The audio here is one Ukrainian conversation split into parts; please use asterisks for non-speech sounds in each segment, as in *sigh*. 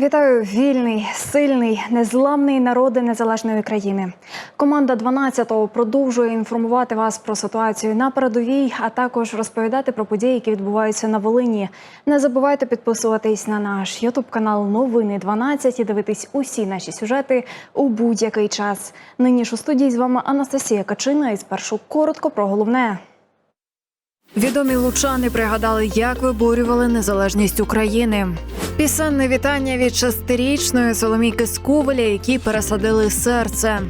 Вітаю вільний, сильний, незламний народи незалежної країни. Команда 12-го продовжує інформувати вас про ситуацію на передовій, а також розповідати про події, які відбуваються на Волині. Не забувайте підписуватись на наш Ютуб канал Новини 12 і дивитись усі наші сюжети у будь-який час. Нині ж у студії з вами Анастасія Качина. І спершу коротко про головне. Відомі лучани пригадали, як виборювали незалежність України. Пісенне вітання від шестирічної Соломійки Скувеля, які пересадили серце.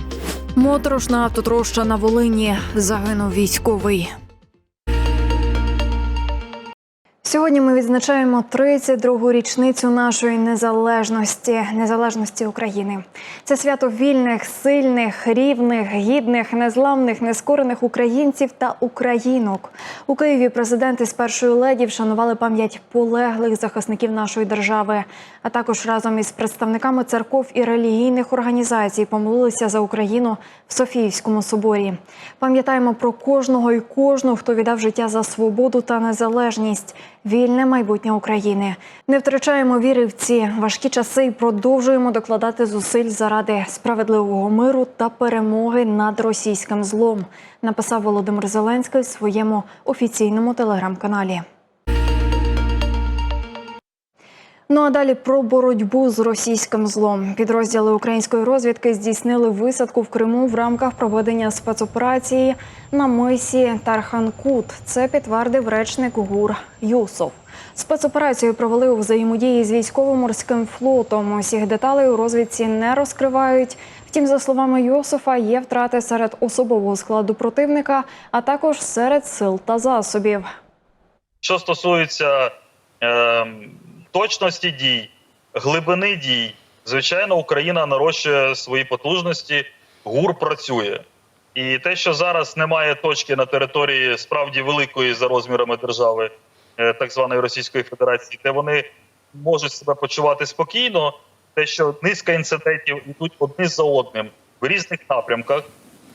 Моторошна автотроща на Волині загинув військовий. Сьогодні ми відзначаємо 32-гу річницю нашої незалежності, незалежності України. Це свято вільних, сильних, рівних, гідних, незламних, нескорених українців та українок. У Києві президенти з першої леді вшанували пам'ять полеглих захисників нашої держави, а також разом із представниками церков і релігійних організацій помолилися за Україну в Софіївському соборі. Пам'ятаємо про кожного і кожну, хто віддав життя за свободу та незалежність вільне майбутнє України. Не втрачаємо віри в ці важкі часи і продовжуємо докладати зусиль заради справедливого миру та перемоги над російським злом. Написав Володимир Зеленський в своєму офіційному телеграм-каналі. Ну а далі про боротьбу з російським злом. Підрозділи української розвідки здійснили висадку в Криму в рамках проведення спецоперації на мисі Тарханкут. Це підтвердив речник ГУР Юсов. Спецоперацію провели у взаємодії з військово-морським флотом. Усіх деталей у розвідці не розкривають. Втім, за словами Йосифа, є втрати серед особового складу противника, а також серед сил та засобів. Що стосується е, точності дій, глибини дій, звичайно, Україна нарощує свої потужності, ГУР працює. І те, що зараз немає точки на території справді великої за розмірами держави, е, так званої Російської Федерації, де вони можуть себе почувати спокійно, те, що низка інцидентів йдуть одні за одним в різних напрямках,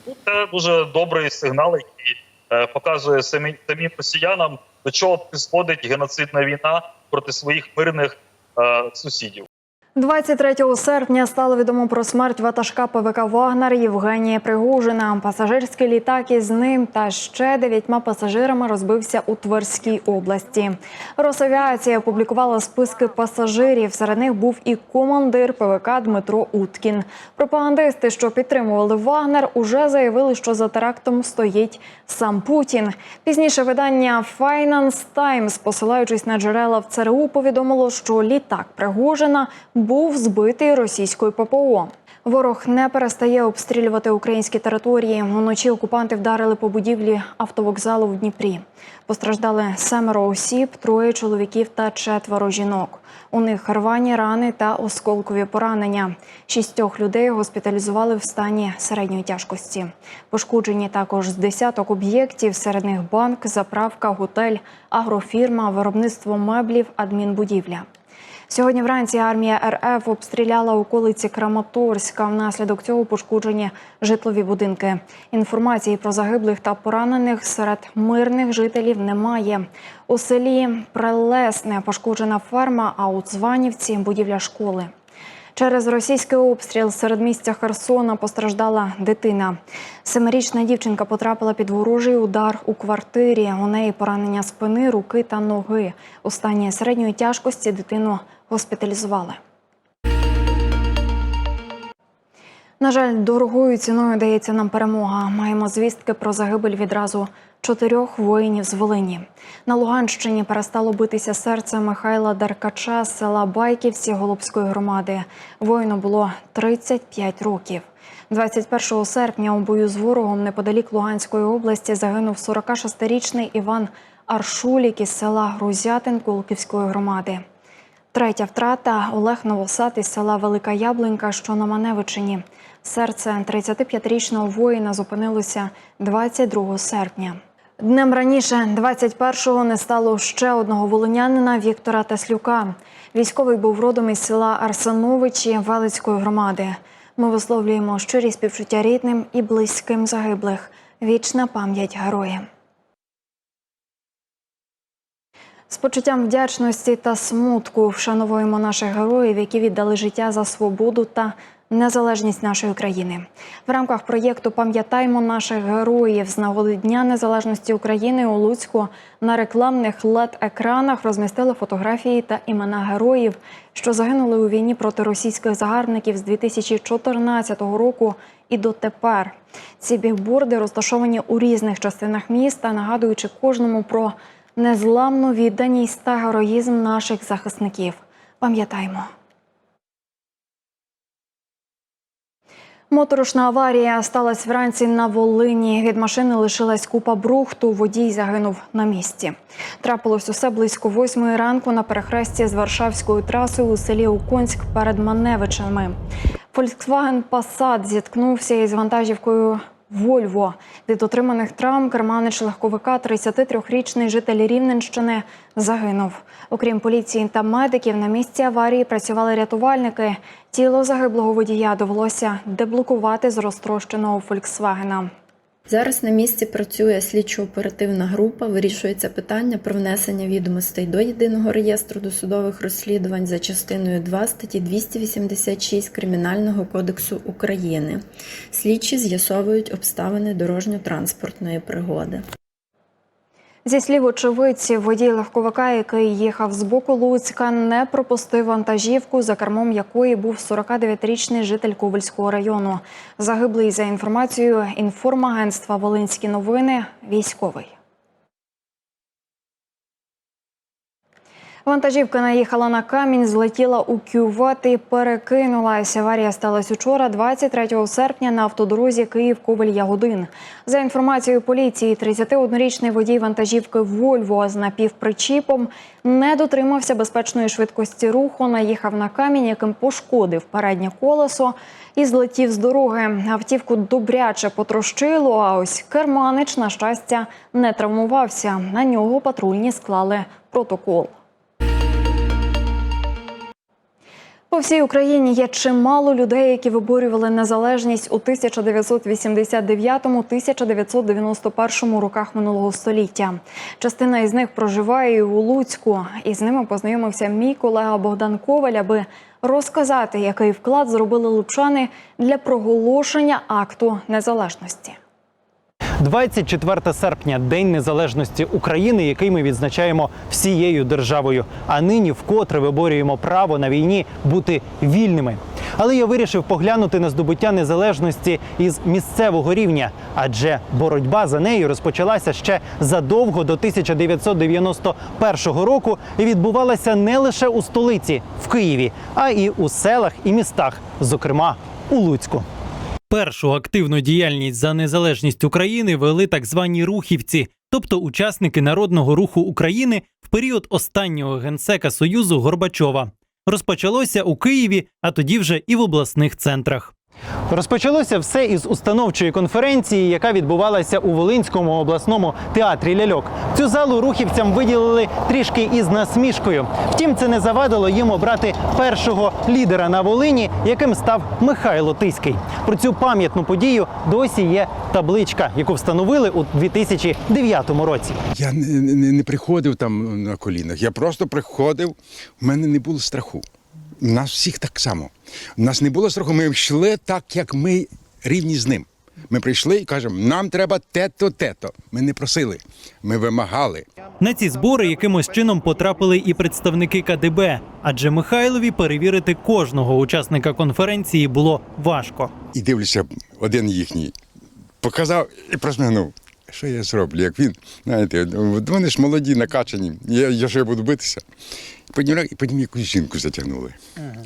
ну, це дуже добрий сигнал, який е, показує самі, самим росіянам, до чого призводить геноцидна війна проти своїх мирних е, сусідів. 23 серпня стало відомо про смерть ватажка ПВК Вагнер Євгенія Пригожина. Пасажирський літак із ним та ще дев'ятьма пасажирами розбився у Тверській області. Росавіація опублікувала списки пасажирів. Серед них був і командир ПВК Дмитро Уткін. Пропагандисти, що підтримували Вагнер, уже заявили, що за терактом стоїть сам Путін. Пізніше видання Finance Times, посилаючись на джерела в ЦРУ, повідомило, що літак Пригожина був збитий російською ППО. Ворог не перестає обстрілювати українські території. Вночі окупанти вдарили по будівлі автовокзалу в Дніпрі. Постраждали семеро осіб, троє чоловіків та четверо жінок. У них рвані рани та осколкові поранення. Шістьох людей госпіталізували в стані середньої тяжкості. Пошкоджені також з десяток об'єктів. Серед них банк, заправка, готель, агрофірма, виробництво меблів, адмінбудівля. Сьогодні вранці армія РФ обстріляла околиці Краматорська. Внаслідок цього пошкоджені житлові будинки. Інформації про загиблих та поранених серед мирних жителів немає. У селі Прелесне пошкоджена ферма, а у Цванівці будівля школи. Через російський обстріл серед місця Херсона постраждала дитина. Семирічна дівчинка потрапила під ворожий удар у квартирі. У неї поранення спини, руки та ноги. У стані середньої тяжкості дитину госпіталізували. На жаль, дорогою ціною дається нам перемога. Маємо звістки про загибель відразу чотирьох воїнів з Волині. На Луганщині перестало битися серце Михайла Деркача з села Байківці Голубської громади. Воїну було 35 років. 21 серпня у бою з ворогом неподалік Луганської області загинув 46-річний Іван Аршулік із села Грузятин Кулківської громади. Третя втрата Олег Новосад із села Велика Яблунька, що на Маневичині. Серце 35-річного воїна зупинилося 22 серпня. Днем раніше, 21-го, не стало ще одного волинянина Віктора Теслюка. Військовий був родом із села Арсеновичі Велицької громади. Ми висловлюємо щирі співчуття рідним і близьким загиблих. Вічна пам'ять героям. З почуттям вдячності та смутку вшановуємо наших героїв, які віддали життя за свободу та незалежність нашої країни. В рамках проєкту Пам'ятаймо наших героїв з нагоди Дня Незалежності України у Луцьку на рекламних led екранах розмістили фотографії та імена героїв, що загинули у війні проти російських загарбників з 2014 року і дотепер. Ці бігборди розташовані у різних частинах міста, нагадуючи кожному про незламну відданість та героїзм наших захисників. Пам'ятаймо. Моторошна аварія сталася вранці на Волині. Від машини лишилась купа брухту. Водій загинув на місці. Трапилось усе близько восьмої ранку на перехресті з Варшавською трасою у селі Уконськ перед Маневичами. Volkswagen Passat зіткнувся із вантажівкою Вольво. Від отриманих травм керманич легковика 33-річний житель Рівненщини загинув. Окрім поліції та медиків, на місці аварії працювали рятувальники. Тіло загиблого водія довелося деблокувати з розтрощеного Фольксвагена. Зараз на місці працює слідчо-оперативна група. Вирішується питання про внесення відомостей до єдиного реєстру досудових розслідувань за частиною 2 статті 286 Кримінального кодексу України. Слідчі з'ясовують обставини дорожньо-транспортної пригоди. Зі слів очевидців, водій легковика, який їхав з боку Луцька, не пропустив вантажівку, за кермом якої був 49-річний житель Ковальського району. Загиблий за інформацією інформагентства Волинські новини. Військовий. Вантажівка наїхала на камінь, злетіла у кювет і перекинулась. Аварія сталася учора, 23 серпня, на автодорозі Київ-Ковель-Ягодин. За інформацією поліції, 31-річний водій вантажівки Вольво з напівпричіпом не дотримався безпечної швидкості руху, наїхав на камінь, яким пошкодив переднє колесо і злетів з дороги. Автівку добряче потрощило, а ось керманич, на щастя, не травмувався. На нього патрульні склали протокол. По всій Україні є чимало людей, які виборювали незалежність у 1999-1991 роках минулого століття. Частина із них проживає у Луцьку. І з ними познайомився мій колега Богдан Коваль, аби розказати, який вклад зробили лучани для проголошення акту незалежності. 24 серпня День Незалежності України, який ми відзначаємо всією державою. А нині вкотре виборюємо право на війні бути вільними. Але я вирішив поглянути на здобуття незалежності із місцевого рівня, адже боротьба за нею розпочалася ще задовго до 1991 року і відбувалася не лише у столиці в Києві, а і у селах і містах, зокрема у Луцьку. Першу активну діяльність за незалежність України вели так звані рухівці, тобто учасники народного руху України в період останнього генсека Союзу Горбачова. Розпочалося у Києві, а тоді вже і в обласних центрах. Розпочалося все із установчої конференції, яка відбувалася у Волинському обласному театрі ляльок. Цю залу рухівцям виділили трішки із насмішкою. Втім, це не завадило їм обрати першого лідера на Волині, яким став Михайло Тиський. Про цю пам'ятну подію досі є табличка, яку встановили у 2009 році. Я не, не, не приходив там на колінах. Я просто приходив, у мене не було страху. Нас всіх так само. У нас не було страху. Ми йшли так, як ми рівні з ним. Ми прийшли і кажемо, нам треба те-то, те-то. Ми не просили, ми вимагали. На ці збори якимось чином потрапили і представники КДБ, адже Михайлові перевірити кожного учасника конференції було важко. І дивлюся, один їхній показав і просмигнув. Що я зроблю? Як він, знаєте, вони ж молоді, накачані. Я, я що я буду битися. Потім, і потім якусь жінку затягнули,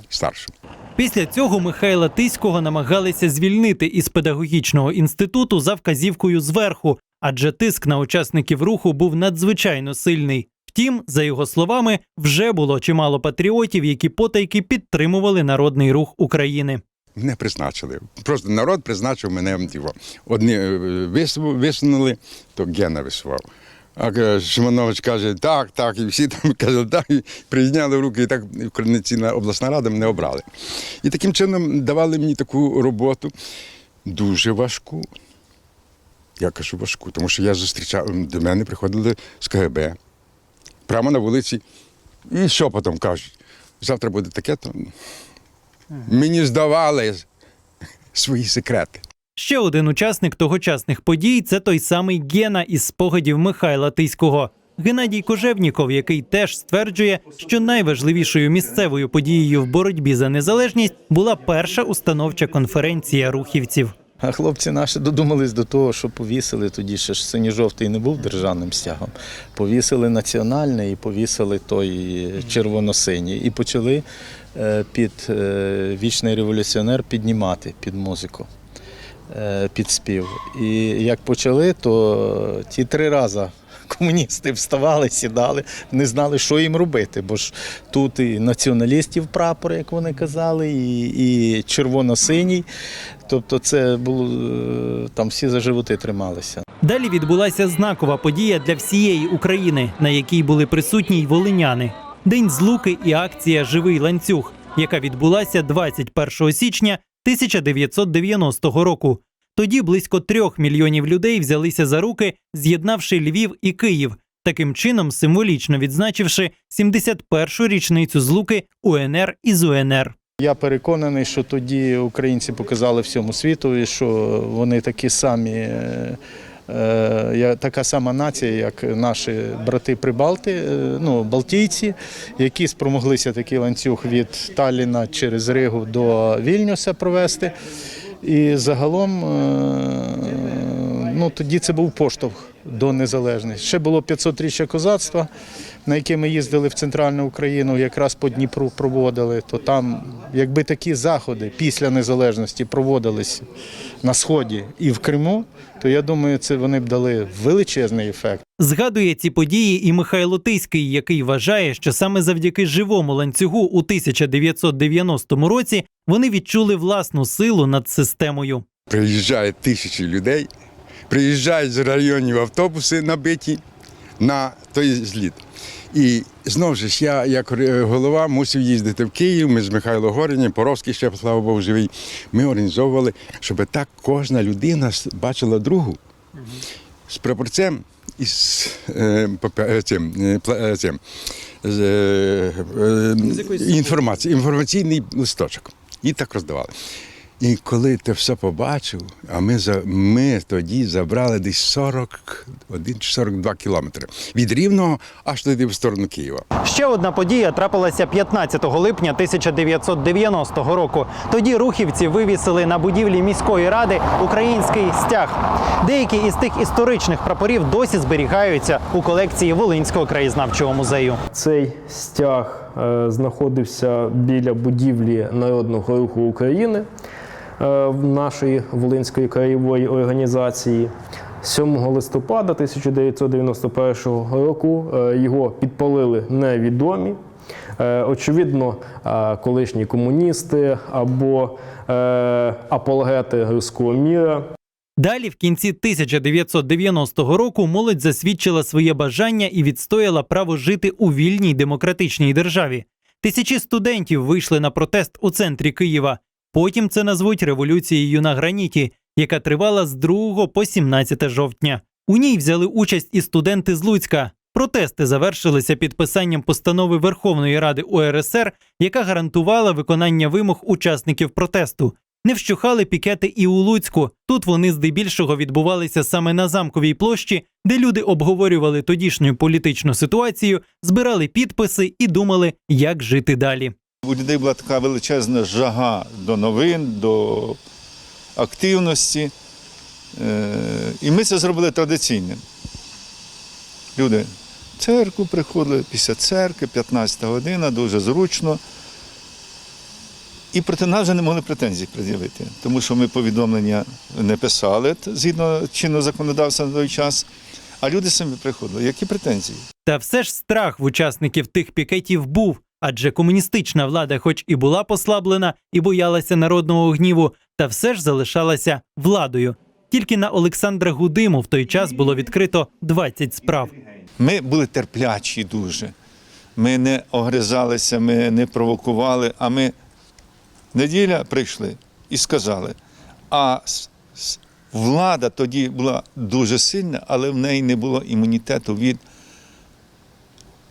старшу. Після цього Михайла Тиського намагалися звільнити із педагогічного інституту за вказівкою зверху, адже тиск на учасників руху був надзвичайно сильний. Втім, за його словами, вже було чимало патріотів, які потайки підтримували народний рух України. Мене призначили. Просто народ призначив мене. Типу, одні е, висунули, то Гена висував. А е, Шиманович каже, так, так, і всі там *laughs* казали, так, і прийняли руки, і так Координаційна обласна рада мене обрали. І таким чином давали мені таку роботу дуже важку. Я кажу важку, тому що я зустрічав, до мене приходили з КГБ, прямо на вулиці. І що потім кажуть? Завтра буде таке, то мені здавали свої секрети. Ще один учасник тогочасних подій це той самий Гена із спогадів Михайла Тиського. Геннадій Кожевніков, який теж стверджує, що найважливішою місцевою подією в боротьбі за незалежність була перша установча конференція рухівців. А хлопці наші додумались до того, що повісили тоді ще ж синьо-жовтий не був державним стягом. Повісили національний і повісили той червоно-синій. І почали під е, вічний революціонер піднімати під музику, е, під спів. І як почали, то ті три рази. Комуністи вставали, сідали, не знали, що їм робити, бо ж тут і націоналістів прапор, як вони казали, і, і червоно-синій. Тобто це було е, там всі за животи трималися. Далі відбулася знакова подія для всієї України, на якій були присутні й волиняни. День злуки і акція Живий ланцюг, яка відбулася 21 січня 1990 року. Тоді близько трьох мільйонів людей взялися за руки, з'єднавши Львів і Київ, таким чином символічно відзначивши 71-шу річницю злуки УНР із УНР. Я переконаний, що тоді українці показали всьому світу, що вони такі самі, е, така сама нація, як наші брати Прибалти, е, ну, Балтійці, які спромоглися такий ланцюг від Талліна через Ригу до Вільнюса провести. І загалом е, ну, тоді це був поштовх до незалежності. Ще було 500-річчя козацтва, на яке ми їздили в центральну Україну, якраз по Дніпру проводили. То там, якби такі заходи після незалежності проводились на сході і в Криму, то я думаю, це вони б дали величезний ефект. Згадує ці події і Михайло Тиський, який вважає, що саме завдяки живому ланцюгу у 1990 році вони відчули власну силу над системою. Приїжджають тисячі людей, приїжджають з районів автобуси набиті на той зліт. І знову ж я, як е, голова, мусив їздити в Київ. Ми з Михайло Горінням, Поровський ще, слава Богу, живий. Ми організовували, щоб так кожна людина бачила другу з прапорцем і з е, е, цим, цим, з, інформації, інформаційний листочок. І так роздавали. І коли ти все побачив, а ми, за, ми тоді забрали десь 41 чи 42 кілометри від Рівного аж туди в сторону Києва. Ще одна подія трапилася 15 липня 1990 року. Тоді рухівці вивісили на будівлі міської ради український стяг. Деякі із тих історичних прапорів досі зберігаються у колекції Волинського краєзнавчого музею. Цей стяг е, знаходився біля будівлі Народного руху України нашої Волинської краєвої організації. 7 листопада 1991 року е, його підпалили невідомі. Е, Очевидно, е, колишні комуністи або е, апологети руського міра. Далі, в кінці 1990 року, молодь засвідчила своє бажання і відстояла право жити у вільній демократичній державі. Тисячі студентів вийшли на протест у центрі Києва. Потім це назвуть революцією на граніті, яка тривала з 2 по 17 жовтня. У ній взяли участь і студенти з Луцька. Протести завершилися підписанням постанови Верховної Ради УРСР, яка гарантувала виконання вимог учасників протесту. Не вщухали пікети і у Луцьку. Тут вони здебільшого відбувалися саме на замковій площі, де люди обговорювали тодішню політичну ситуацію, збирали підписи і думали, як жити далі. У людей була така величезна жага до новин, до активності. Е, І ми це зробили традиційним. Люди в церкву приходили після церкви, 15 година, дуже зручно. І проти нас вже не могли претензій пред'явити, тому що ми повідомлення не писали згідно чинного законодавства на той час, а люди самі приходили. Які претензії? Та все ж страх в учасників тих пікетів був, адже комуністична влада, хоч і була послаблена і боялася народного гніву, та все ж залишалася владою. Тільки на Олександра Гудиму в той час було відкрито 20 справ. Ми були терплячі дуже. Ми не огризалися, ми не провокували, а ми неділя прийшли і сказали. А влада тоді була дуже сильна, але в неї не було імунітету від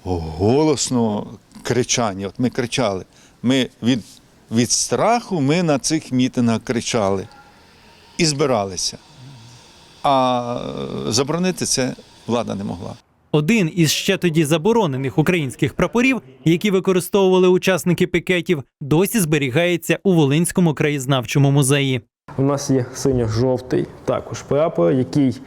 голосного кричання. От ми кричали. Ми від, від страху ми на цих мітингах кричали і збиралися. А е, заборонити це влада не могла. Один із ще тоді заборонених українських прапорів, які використовували учасники пікетів, досі зберігається у Волинському краєзнавчому музеї. У нас є синьо-жовтий також прапор, який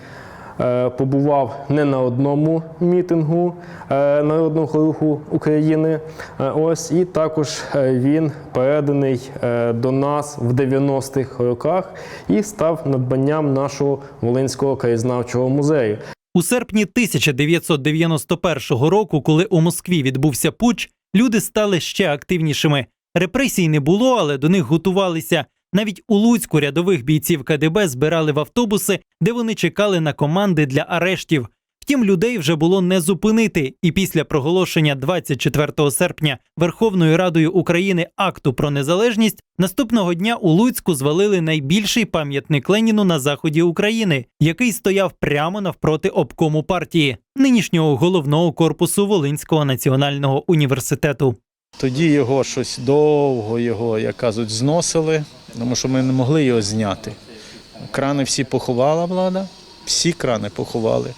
побував не на одному мітингу е, народного руху України. Е, ось і також е, він переданий е, до нас в 90-х роках і став надбанням нашого Волинського краєзнавчого музею. У серпні 1991 року, коли у Москві відбувся путч, люди стали ще активнішими. Репресій не було, але до них готувалися. Навіть у Луцьку рядових бійців КДБ збирали в автобуси, де вони чекали на команди для арештів. Втім, людей вже було не зупинити, і після проголошення 24 серпня Верховною Радою України акту про незалежність наступного дня у Луцьку звалили найбільший пам'ятник Леніну на заході України, який стояв прямо навпроти обкому партії, нинішнього головного корпусу Волинського національного університету. Тоді його щось довго його, як кажуть, зносили, тому що ми не могли його зняти. Крани всі поховала влада, всі крани поховали.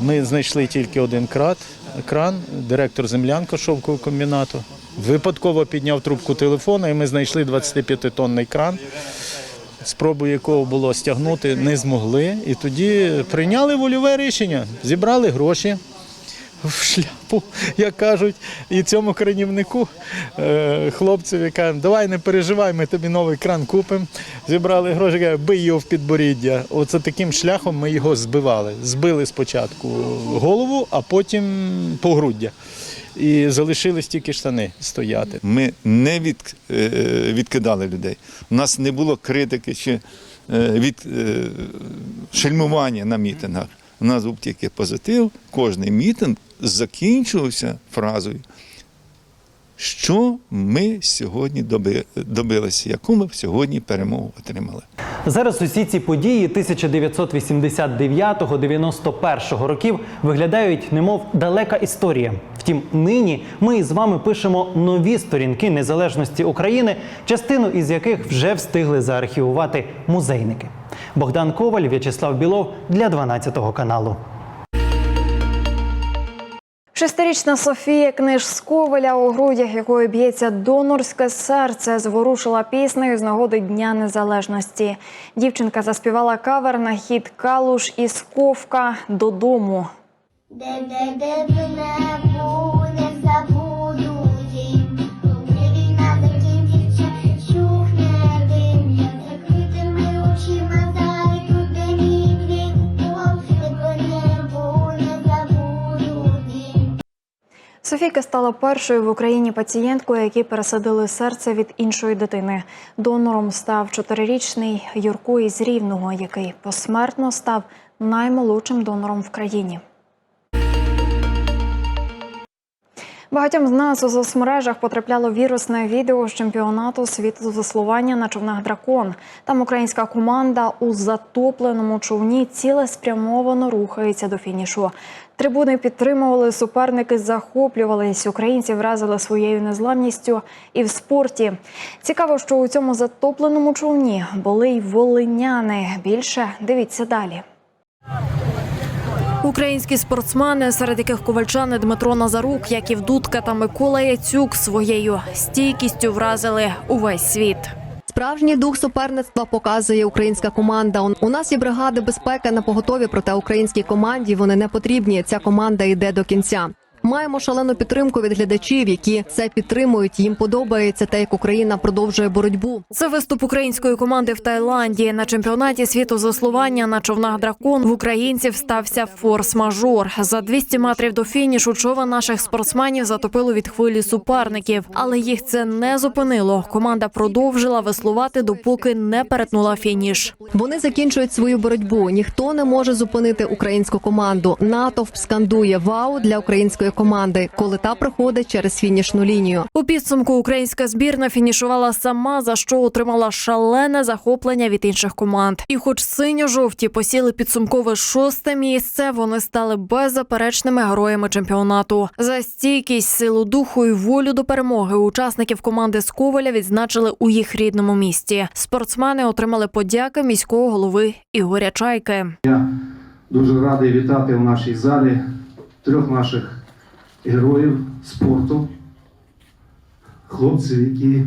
Ми знайшли тільки один крат, кран, директор землянка шовкового комбінату. Випадково підняв трубку телефона, і ми знайшли 25-тонний кран. Спробу якого було стягнути, не змогли. І тоді прийняли вольове рішення, зібрали гроші в шляпу, як кажуть, і цьому кранівнику е, хлопцеві кажемо, давай не переживай, ми тобі новий кран купимо. Зібрали гроші, кажуть, бий його в підборіддя. Оце таким шляхом ми його збивали. Збили спочатку голову, а потім погруддя. І залишились тільки штани стояти. Ми не від, е, відкидали людей. У нас не було критики чи е, від шельмування на мітингах. У нас був тільки позитив. Кожний мітинг закінчувався фразою, що ми сьогодні доби- добилися, яку ми сьогодні перемогу отримали. Зараз усі ці події 1989-91 років виглядають немов далека історія. Втім, нині ми із вами пишемо нові сторінки незалежності України, частину із яких вже встигли заархівувати музейники. Богдан Коваль, В'ячеслав Білов для 12 каналу. Шестирічна Софія Книж з у грудях якої б'ється донорське серце, зворушила піснею з нагоди Дня Незалежності. Дівчинка заспівала кавер на хід Калуш і сковка додому. Де де де б не був, Софійка стала першою в Україні пацієнткою, якій пересадили серце від іншої дитини. Донором став чотирирічний Юрко із Рівного, який посмертно став наймолодшим донором в країні. Багатьом з нас у соцмережах потрапляло вірусне відео з чемпіонату світу з веслування на човнах дракон. Там українська команда у затопленому човні цілеспрямовано рухається до фінішу. Трибуни підтримували, суперники захоплювались. Українці вразили своєю незламністю і в спорті. Цікаво, що у цьому затопленому човні були й волиняни. Більше дивіться далі. Українські спортсмени, серед яких ковальчани Дмитро Назарук, Яків Дудка та Микола Яцюк своєю стійкістю вразили увесь світ. Справжній дух суперництва показує українська команда. У нас є бригади безпеки на поготові, проте українській команді вони не потрібні. Ця команда йде до кінця. Маємо шалену підтримку від глядачів, які це підтримують. Їм подобається те, як Україна продовжує боротьбу. Це виступ української команди в Таїланді на чемпіонаті світу з веслування на човнах дракон. В українців стався форс-мажор. За 200 метрів до фінішу човен наших спортсменів затопило від хвилі суперників, але їх це не зупинило. Команда продовжила веслувати, допоки не перетнула фініш. Вони закінчують свою боротьбу. Ніхто не може зупинити українську команду. Натовп скандує вау для української команди, коли та проходить через фінішну лінію. У підсумку українська збірна фінішувала сама, за що отримала шалене захоплення від інших команд. І, хоч синьо-жовті посіли підсумкове шосте місце, вони стали беззаперечними героями чемпіонату. За стійкість, силу духу і волю до перемоги учасників команди з Коваля відзначили у їх рідному місті. Спортсмени отримали подяки міського голови Ігоря Чайки. Дуже радий вітати в нашій залі трьох наших героїв спорту, хлопців, які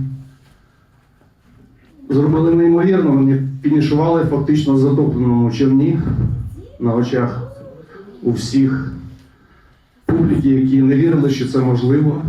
зробили неймовірно. Вони фінішували фактично затопленому човні на очах у всіх публіки, які не вірили, що це можливо.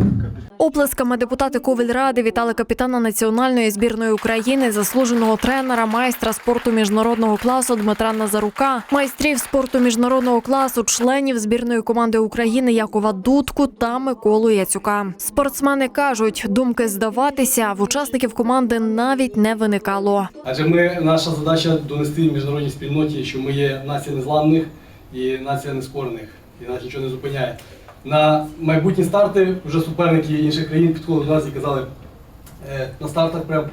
Оплесками депутати Ковельради вітали капітана національної збірної України, заслуженого тренера, майстра спорту міжнародного класу Дмитра Назарука, майстрів спорту міжнародного класу, членів збірної команди України Якова Дудку та Миколу Яцюка. Спортсмени кажуть, думки здаватися в учасників команди навіть не виникало. Адже ми наша задача донести міжнародній спільноті, що ми є нація незламних і нація нескорених, і нас нічого не зупиняє. На майбутні старти вже суперники інших країн підходили до нас і казали е, на стартах прям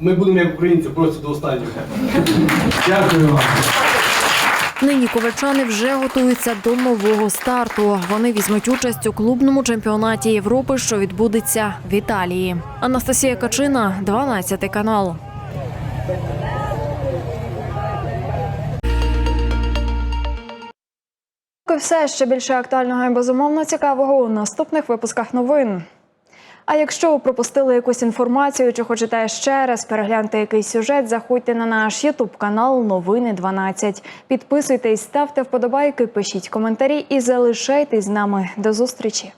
ми будемо як українці просто до останнього. *laughs* Дякую вам. Нині ковальчани вже готуються до нового старту. Вони візьмуть участь у клубному чемпіонаті Європи, що відбудеться в Італії. Анастасія Качина, 12 канал. Все ще більше актуального і безумовно цікавого у наступних випусках новин. А якщо пропустили якусь інформацію чи хочете ще раз переглянути якийсь сюжет, заходьте на наш Ютуб канал Новини 12. Підписуйтесь, ставте вподобайки, пишіть коментарі і залишайтесь з нами. До зустрічі.